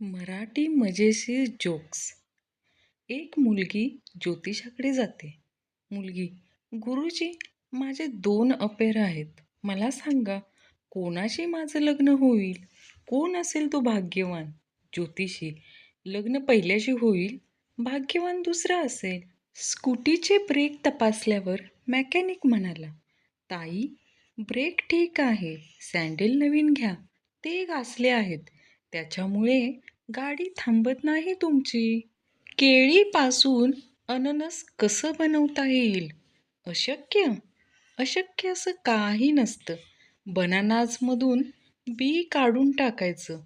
मराठी मजेशीर जोक्स एक मुलगी ज्योतिषाकडे जाते. मुलगी गुरुजी माझे दोन अपेर आहेत. मला सांगा कोणाशी माझं लग्न होईल? कोण असेल तो भाग्यवान? ज्योतिषी लग्न पहिल्याशी होईल? भाग्यवान दुसरा असेल? स्कूटीचे ब्रेक तपासल्यावर मेकॅनिक म्हणाला ताई ब्रेक ठीक आहे. सँडल नवीन घ्या. ते घासले आहेत. त्याच्यामुळे गाडी थांबत नाही तुमची. केळीपासून अननस कसं बनवता येईल? अशक्य? अशक्य असं काही नसतं. बनानाजमधून बी काढून टाकायचं.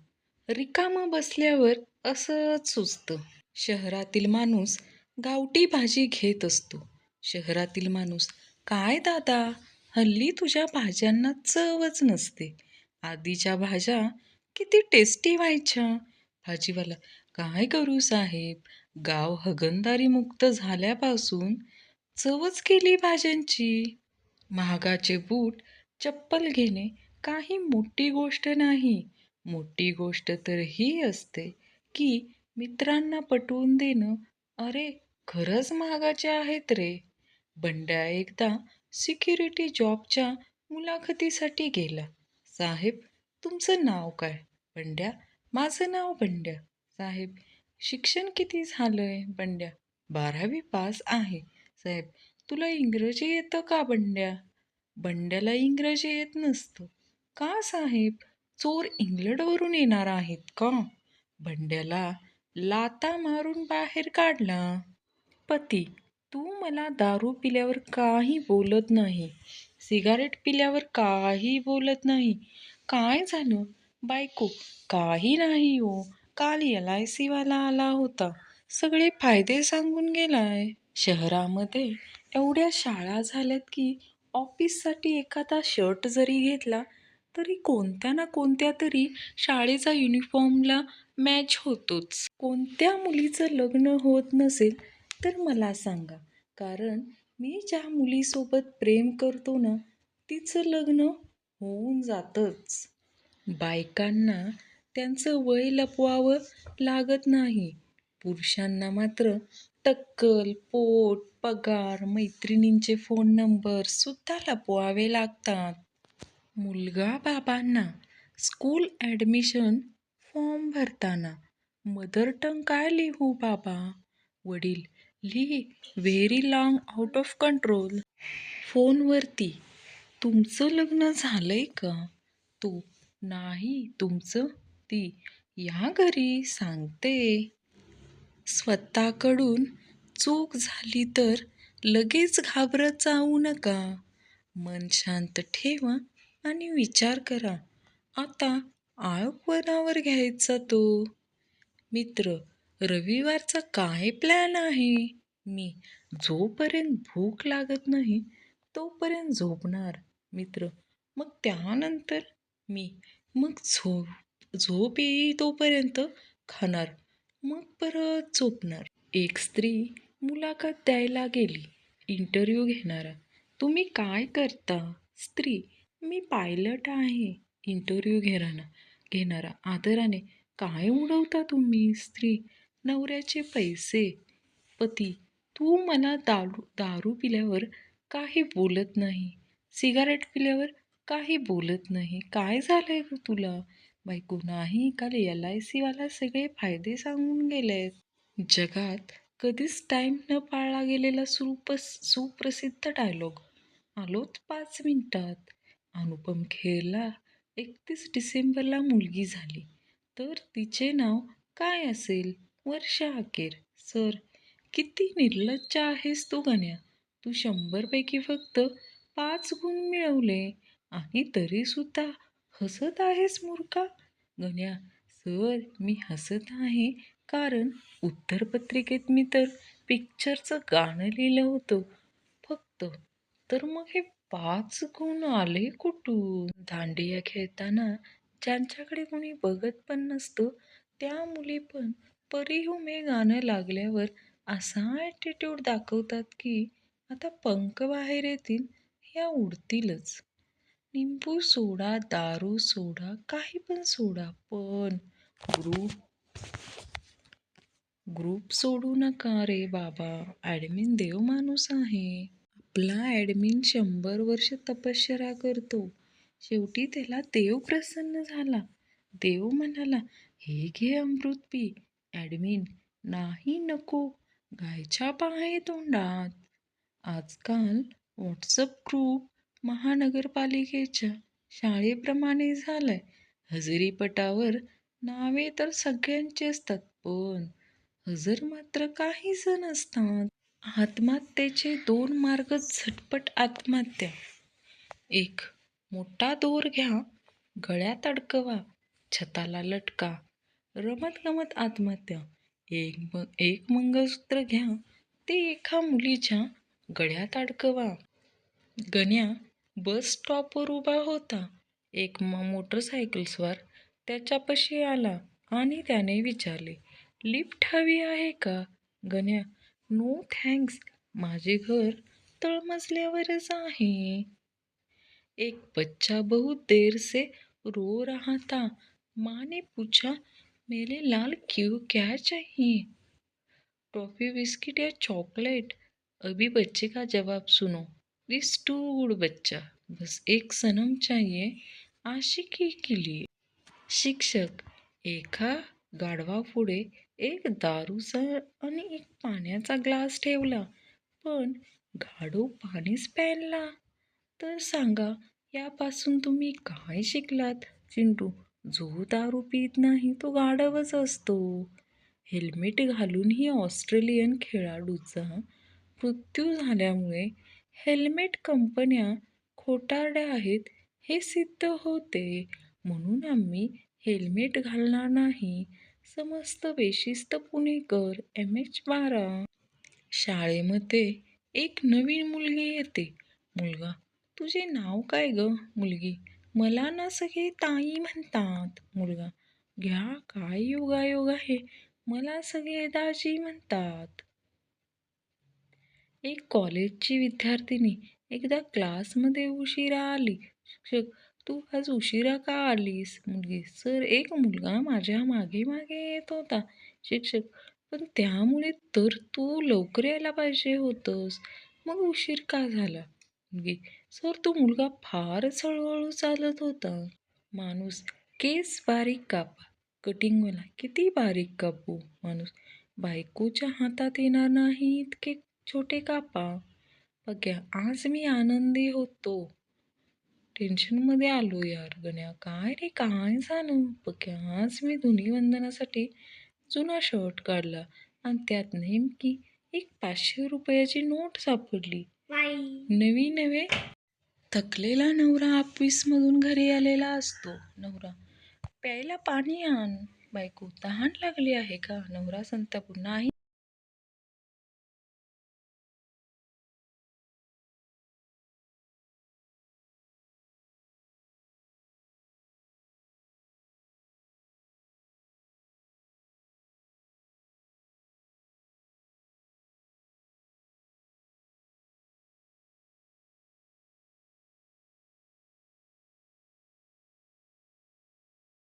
रिकामं बसल्यावर असंच सुचतं शहरातील माणूस गावठी भाजी घेत असतो. शहरातील माणूस काय दादा हल्ली तुझ्या भाज्यांना चवच नसते. आधीच्या भाज्या किती टेस्टी व्हायच्या. भाजीवाला काय करू साहेब? गाव हगनदारी मुक्त झाल्यापासून चवच केली भाज्यांची. महागाचे बूट चप्पल घेणे काही मोठी गोष्ट नाही. मोठी गोष्ट तर ही असते की मित्रांना पटवून देणं अरे खरंच महागाचे आहेत रे. बंड्या एकदा सिक्युरिटी जॉबच्या मुलाखतीसाठी गेला. साहेब तुमचं नाव काय? बंड्या? माझं नाव बंड्या. साहेब शिक्षण किती झालंय बंड्या? बारावी पास आहे. साहेब तुला इंग्रजी येतं का बंड्या? बंड्याला इंग्रजी येत नसतं. का साहेब? चोर इंग्लंडवरून येणार आहेत का? बंड्याला लाता मारून बाहेर काढला. पती तू मला दारू पिल्यावर काही बोलत नाही. सिगारेट पिल्यावर काही बोलत नाही. काय झालं? बायको काही नाही हो. काल एल आय सीवाला आला होता. सगळे फायदे सांगून गेलाय. शहरामध्ये एवढ्या शाळा झाल्यात की ऑफिससाठी एखादा शर्ट जरी घेतला तरी कोणत्या ना कोणत्या तरी शाळेचा युनिफॉर्मला मॅच होतोच. कोणत्या मुलीचं लग्न होत नसेल तर मला सांगा. कारण मी ज्या मुलीसोबत प्रेम करतो ना तिचं लग्न होऊन जातंच. बायकांना त्यांचं वय लपवावं लागत नाही. पुरुषांना मात्र टक्कल पोट पगार मैत्रिणींचे फोन नंबर सुद्धा लपवावे लागतात. मुलगा बाबांना स्कूल ॲडमिशन फॉर्म भरताना मदर टंग काय लिहू बाबा? वडील लिही very long out of control फोनवरती तुमचं लग्न झालंय का? तू नाही तुमचं? ती या घरी सांगते. स्वतःकडून चूक झाली तर लगेच घाबरत जाऊ नका. मन शांत ठेवा आणि विचार करा. आता आळ घ्यायचा तो. मित्र रविवारचा काय प्लॅन आहे? मी जोपर्यंत भूक लागत नाही तोपर्यंत झोपणार. मित्र मग त्यानंतर? मी. मग झोप झोप येई तोपर्यंत खाणार मग परत झोपणार. एक स्त्री मुलाखत द्यायला गेली इंटरव्ह्यू घेणारा. तुम्ही काय करता? स्त्री मी पायलट आहे इंटरव्ह्यू घेणारा घेणारा. आदराने काय उडवता तुम्ही स्त्री? नवऱ्याचे पैसे. पती तू मला दारू दारू पिल्यावर काही बोलत नाही. सिगारेट पिल्यावर काही बोलत नाही. काय झालंय ग तुला? बायको नाही काल एल आय सीवाला सगळे फायदे सांगून गेलेत? जगात कधीच टाईम न पाळला गेलेला सुप्रस सुप्रसिद्ध डायलॉग आलोच पाच मिनिटात. अनुपम खेरला एकतीस डिसेंबरला मुलगी झाली. तर तिचे नाव काय असेल? वर्षा अखेर. सर किती निर्लज्ज आहेस तू गण्या. तू शंभरपैकी फक्त पाच गुण मिळवले. आणि तरीसुद्धा हसत आहेस मूर्खा? गण्या सर मी हसत आहे कारण उत्तरपत्रिकेत मी तर पिक्चरचं गाणं लिहिलं होतं. फक्त तर मग हे पाच गुण आले कुठून? दांडिया खेळताना ज्यांच्याकडे कोणी बघत पण नसतं त्या मुली पण परी हो मे गाणं लागल्यावर असा ॲटिट्यूड दाखवतात की आता पंख बाहेर येतील ह्या उडतीलच. लिंबू सोडा दारू सोडा काही पण सोडा पण ग्रुप ग्रुप सोडू नका रे बाबा. ॲडमिन देव माणूस आहे. आपला ॲडमिन शंभर वर्ष तपश्चर्या करतो. शेवटी त्याला देव प्रसन्न झाला. देव म्हणाला हे घे अमृत पी. ॲडमिन नाही नको. गायच्या पाय तोंडात. आजकाल व्हॉट्सअप ग्रुप महानगरपालिकेच्या शाळेप्रमाणे झालाय. हजेरीपटावर नावे तर सगळ्यांची असतात पण हजर मात्र काही जण असतात. आत्महत्येचे दोन मार्ग झटपट आत्महत्या. एक मोठा दोर घ्या गळ्यात अडकवा छताला लटका रमत गमत आत्महत्या. एक म एक मंगळसूत्र घ्या ते एका मुलीच्या गळ्यात अडकवा. गण्या बस स्टॉपवर उभा होता. एक म मोटरसायकलस्वार त्याच्यापाशी आला आणि त्याने विचारले लिफ्ट हवी आहे का? गण्या नो थँक्स माझे घर तळमजल्यावरच आहे. एक बच्चा बहुत देर से रो रहा था. माँ ने पूछा मेरे लाल क्यों क्या चाहिए? टॉफ़ी बिस्किट या चॉकलेट? अभी बच्चे का जवाब सुनो दिस टूड़ बच्चा. बस एक सनम चाहिए आशिकी के लिए. शिक्षक एका गाढवापुढे एक दारूचा आणि एक पाण्याचा ग्लास ठेवला. पण गाढव पाणीच प्यायला. तर सांगा यापासून तुम्ही काय शिकलात? चिंटू जो दारू पित नाही तो गाढवच असतो. हेल्मेट घालूनही ऑस्ट्रेलियन खेळाडूचा मृत्यू झाल्यामुळे हेल्मेट कंपन्या खोटारड्या आहेत हे सिद्ध होते. म्हणून आम्ही हेल्मेट घालणार नाही समस्त बेशिस्त पुणेकर एम एच बारा. शाळेमध्ये एक नवीन मुलगी येते. मुलगा तुझे नाव काय ग? मुलगी मला ना सगळे ताई म्हणतात. मुलगा घ्या काय योगायोग आहे? मला सगळे दाजी म्हणतात. एक कॉलेजची विद्यार्थिनी एकदा क्लासमध्ये उशिरा आली. शिक्षक तू आज उशिरा का आलीस? मुलगी सर एक मुलगा माझ्या मागे मागे येत होता. शिक्षक पण त्यामुळे तर तू लवकर यायला पाहिजे होतंस. मग उशीर का झाला? मुलगी सर तो मुलगा फारच हळूहळू चालत होता. माणूस केस बारीक कापा. कटिंगवाला किती बारीक कापू? माणूस बायकोच्या हातात येणार नाही इतके छोटे कापा बघ्या आज मी आनंदी होतो. टेन्शनमध्ये आलो यार गण्या. काय रे काय झालं? बघ्या आज मी धुनीवंदनासाठी जुना शर्ट काढला आणि त्यात नेमकी एक पाचशे रुपयाची नोट सापडली. नवी नवे थकलेला नवरा ऑफिसमधून घरी आलेला असतो. नवरा प्यायला पाणी आण. बायको तहान लागली आहे का? नवरा संतापून नाही.